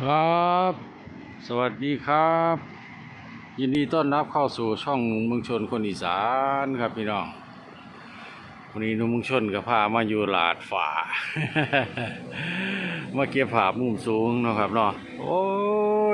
ครับ สวัสดีครับ ยินดีต้อนรับเข้าสู่ช่องหนุ่มเมืองชนคนอีสานครับพี่น้อง วันนี้หนุ่มเมืองชนก็พามาอยู่หลาดฝ่ามาเก็บภาพมุมสูงนะครับเนาะ โอ้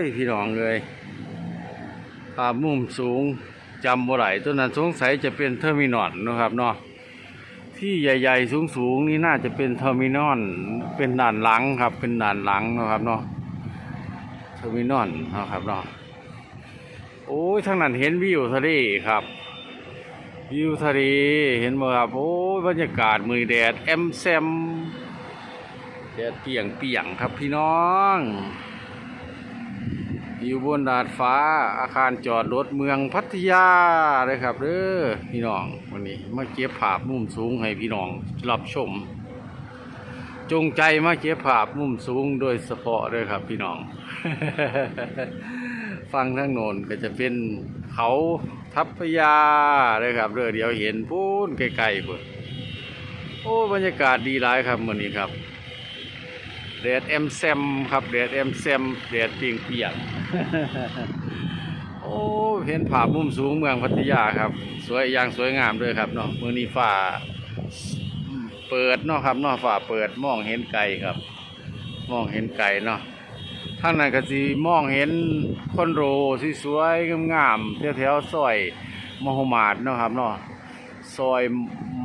ยพี่น้องเลยภาพมุมสูงจำบ่ไหลตัวนั้นสงสัยจะเป็นเทอร์มินอลนะครับเนาะที่ใหญ่ ๆ สูง ๆ นี่น่าจะเป็นเทอร์มินอลเป็นด่านหลังครับ เป็นด่านหลังนะครับเนาะ เทอร์มินอลนะครับเนาะโอ้ยทางนั้นเห็นวิวทะเลครับ วิวทะเลเห็นไหมครับโอ้ยบรรยากาศมือแดดแอมแซมแดดเปียงเปียงครับพี่น้องอยู่บนดาดฟ้าอาคารจอดรถเมืองพัทยาเลยครับเด้อพี่น้องวันนี้มาเก็บภาพมุมสูงให้พี่น้องรับชม จงใจมาเก็บภาพมุมสูงโดยเฉพาะเลยครับ พี่น้อง ฟังทางโนนก็จะเป็นเขาทัพพยาเลยครับเด้อเดี๋ยวเห็นพูนไกลๆพุ่นโอ้บรรยากาศดีหลายครับมื้อนี้ครับแดดแอมแซมครับแดดแอมแซมแดดเปียงเปียกโอ้เห็นภาพมุมสูงเมืองพัทยาครับ สวยอย่างสวยงามด้วยครับเนาะมื้อนี้ฟ้า เปิดเนาะครับเนาะฟ้าเปิดมองเห็นไกลครับ มองเห็นไกลเนาะทางนั้นก็สิมองเห็นคอนโดสวยงามๆแถวๆซอยมหมาดเนาะครับเนาะซอย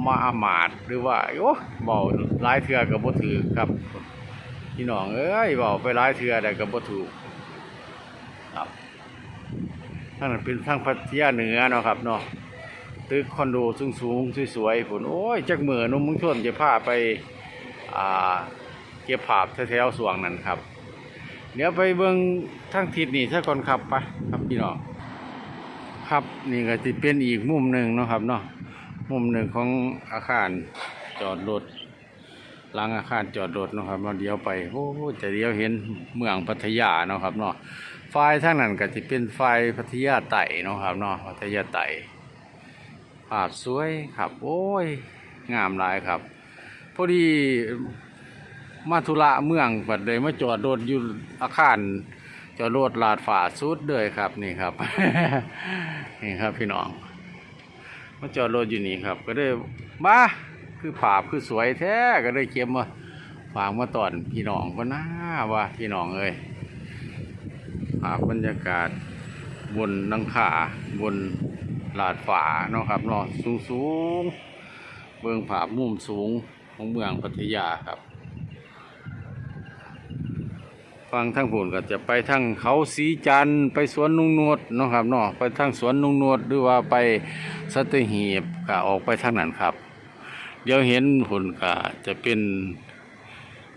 มหามาดหรือว่าโอ้เบาหลายเทื่อก็บ่ถือครับพี่น้องเอ้ยเบาไปหลายเทื่อได้ก็บ่ถูกครับทางนั้นเป็นทางพัทยาเหนือเนาะครับเนาะ ตึกคอนโดสูงสูงสวยๆฝนโอ้ยจักเหมือนนุ่มมุงชนจะพาไปอ่าเก็บภาพแถวๆสวงนั้นครับ เดี๋ยวไปเบิ่งทางทิศนี่ซะก่อนครับไปครับพี่น้องครับนี่ก็จะเป็นอีกมุมหนึ่งเนาะครับเนาะมุมหนึ่งของอาคารจอดรถหลังอาคารจอดรถนะครับเราเดียวไปโอ้จะเดียวเห็นเมืองพัทยาเนาะครับเนาะไฟล์ทางนั้นก็จะเป็นไฟพัทยาไต่เนาะครับเนาะพัทยาไต่ ภาพสวยครับ โอ้ย งามหลายครับ พอดีมาธุระเมืองปัดเลยมาจอดรถอยู่อาคารจอดรถลาดฝาสุดเลยครับนี่ครับ นี่ครับพี่น้องมาจอดรถอยู่นี่ครับ ก็เลยมาคือภาพคือสวยแท้ก็เลยเก็บมาฝากมาตอนพี่น้องก็น่าว่าพี่น้องเอ้ยภาพบรรยากาศบนนังขาบน ลาดฝาเนาะครับเนาะสูงสูงเบื้องผามุมสูงของเมืองพัทยาครับ ฟังทั้งผลก็จะไปทั้งเขาสีจันทร์ไปสวนนุ่งนวดเนาะครับเนาะไปทั้งสวนนุ่งนวดหรือว่าไปสัตหีบก็ออกไปทางนั้นครับ เดี๋ยวเห็นผลก็จะเป็น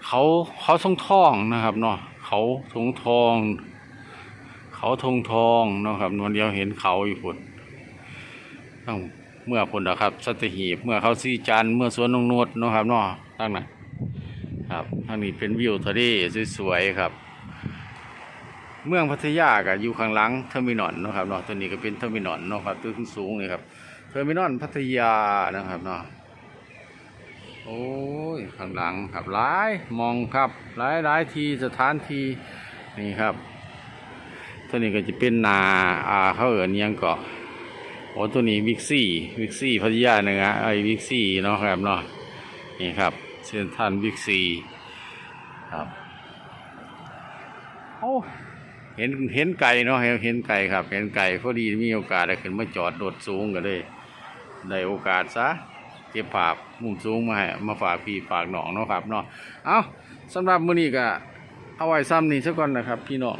เขาเขาทองทองนะครับเนาะเขาทงทอง เขาทงทองเนาะครับนวลเดียวเห็นเขาอยู่พุ่น ตั้งเมื่อพุ่นนะครับสัตหีบเมื่อเขาซีจันเมื่อสวนนงนวดนะครับเนาะตั้งนั้นครับทางนี้เป็นวิวทะเลสวยๆครับ เมืองพัทยากับอยู่ข้างหลังเทอร์มินอลนะครับเนาะตัวนี้ก็เป็นเทอร์มินอลเนาะครับตึกสูงนี่ครับเทอร์มินอลพัทยานะครับเนาะโอ้ยข้างหลังครับหลายมองครับหลายหลายทีสถานที่นี่ครับตัวนี้ก็จะเป็นนาอ่าเขาเอินอิหยังเกาะ อ้ตัวนี้วิกซี่วิกซี่พัทยาเนื้อไอ้วิกซี่เนาะครับเนาะนี่ครับเส้นทันวิกซี่ครับโอ้เห็นเห็นไก่เนาะเห็นไก่ครับ เห็นไก่พอดีมีโอกาสได้ขึ้นมาจอดโดดสูงก็เลยได้โอกาสซะเก็บภาพมุมสูงมาให้มาฝากพี่ฝากน้องเนาะครับเนาะเอาสำหรับมื้อนี้ก็เอาไว้ซ้ำนี้ซะก่อนนะครับ พี่น้อง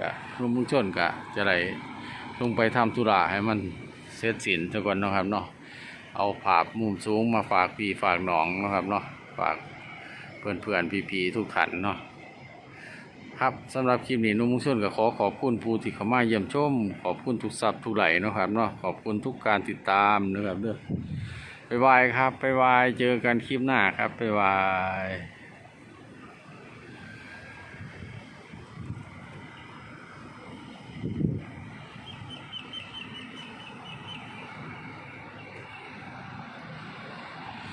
ก็รวมมุงชนก็จะได้ลงไปทำธุระให้มัน เสร็จสิ้นทุกคนเนาะครับเนาะเอาภาพมุมสูงมาฝากพี่ฝากน้องนะครับเนาะฝากเพื่อนเพื่อนพี่พีทุกท่านเนาะครับสำหรับคลิปนี้นุ่มมุงชนก็ขอขอบคุณผู้ที่เข้ามาเยี่ยมชม ขอบคุณทุกซับทุกไหลนะครับเนาะขอบคุณทุกการติดตามนะครับเด้อไปบายครับไปบายเจอกันคลิปหน้าครับไปบาย